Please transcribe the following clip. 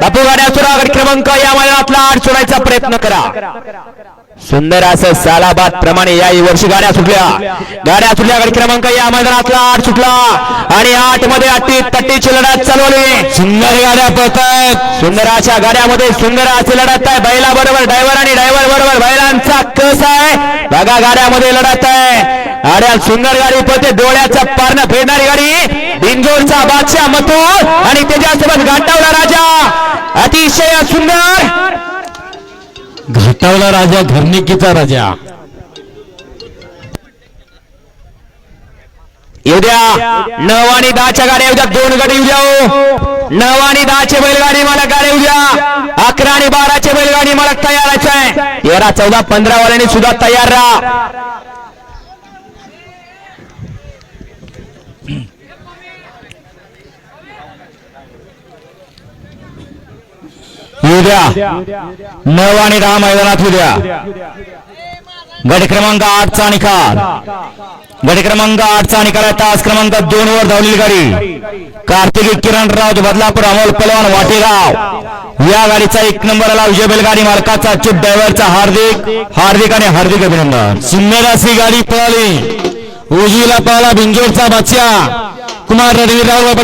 बापू गाड्या सुरा क्रमांक या मैदानातला आठ सोडायचा प्रयत्न करा. सुंदर असं सालाबाद प्रमाणे या वर्षी गाड्या सुटल्या. गाड्या सुटल्या गड क्रमांक या मैदानातला आठ सुटला. आणि आठमध्ये अट्टी तट्टीची लढत चालवली. सुंदर गाड्या पळतायत सुंदर अशा गाड्यामध्ये सुंदर अशी लढत आहे. बैला बरोबर ड्रायव्हर आणि ड्रायव्हर बरोबर बैलांचा कस आहे? बघा गाड्यामध्ये लढत आहे. गाड्या सुंदर गाडी पळते. डोळ्याचा पारणं फेडणारी गाडी. बिंजोरचा बादशाह मथुर. आणि त्याच्यासोबत गाठावला राजा. अतिशय सुंदर घाटावला राजा घरनिकीचा राजा. उद्या नऊ आणि दहाच्या गाड्या उद्या दोन गाडी उद्या हो. नऊ आणि दहाचे बैलगाडी मला गाडी उद्या अकरा आणि बाराचे बैलगाडी मला तयारच आहे तेरा चौदा पंधरा वाल्याने सुद्धा तयार राहा. उद्या नऊ आणि दहा मैदानात उद्या गट क्रमांक आठचा निकाल. गट क्रमांक आठचा निकाल आहे. तास क्रमांक दोन वर धावलेली गाडी. कार्तिकी किरणराव बदलापूर अमोल पलवान वाटेगाव. या गाडीचा एक नंबर आला. विजय बैलगाडी मालकाचा चुप ड्रायव्हरचा हार्दिक हार्दिक आणि हार्दिक अभिनंदन. सुंदर अशी गाडी पळाली. उजवीला पळाला बिंजोरचा बादशाह. कुमार रणवीरराव बाबा